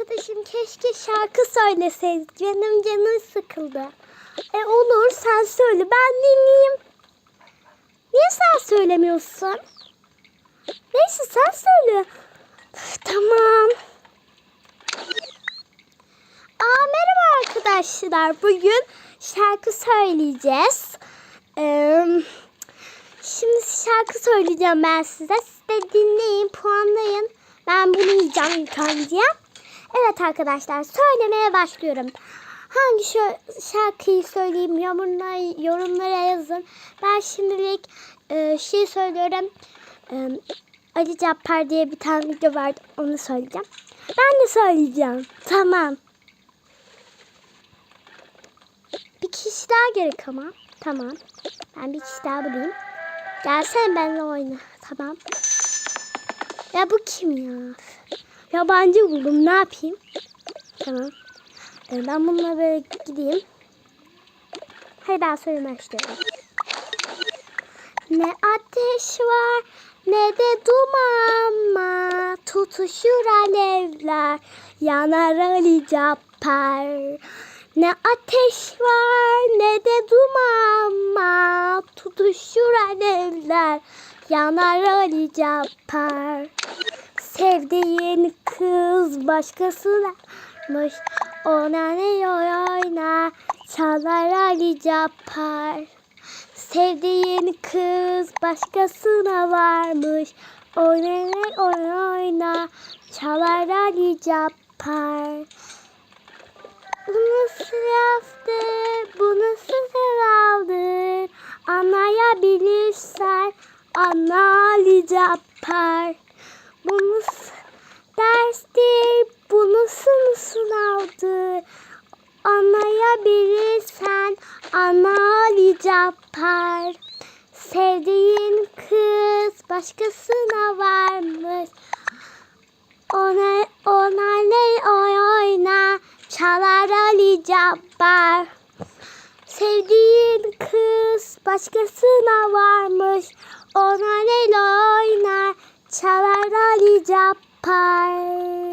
arkadaşım keşke şarkı söyleseydik. Benim canım sıkıldı. E olur sen söyle ben dinleyeyim. Niye sen söylemiyorsun? Neyse sen söyle. Tamam. Aa, merhaba arkadaşlar. Bugün şarkı söyleyeceğiz. Ee, şimdi şarkı söyleyeceğim ben size. Siz de dinleyin, puanlayın. Ben bunu yiyeceğim ilk önce. Evet arkadaşlar söylemeye başlıyorum. Hangi şarkıyı söyleyeyim yorumlara, yorumlara yazın. Ben şimdilik e, şey söylüyorum. E, Ali Cappar diye bir tane video vardı. Onu söyleyeceğim. Ben de söyleyeceğim. Tamam. Bir kişi daha gerek ama. Tamam. Ben bir kişi daha bulayım. Gelsene benimle oyna. Tamam. Ya bu kim ya? Yabancı buldum. Ne yapayım? Tamam. Ee, Ben bununla böyle gideyim. Hayır ben söylemeye başlıyorum. Ne ateş var ne de duman var. Tutuşur alevler yanar Ali Cappar. Ne ateş var ne de duman var. Tutuşur alevler yanar Ali Cappar. Sevdiğin kız başkasınamış. Ona ne oynar çalar Ali Cappar. Sevdiğin kız başkasına varmış. Oynar oynar çalar Ali Cappar. Bu nasıl yaptı, bu nasıl herhalde Anlayabilirsen anla Ali Cappar. Bu nasıl ders değil, bu nasıl sınavdı Anlayabilirsen anla Ali Cappar. Sevdiğin kız başkasına varmış. Ona, ona ne oy oyna çalar Ali Cabbar. Sevdiğin kız başkasına varmış. Ona ne oynar çalar Ali Cabbar.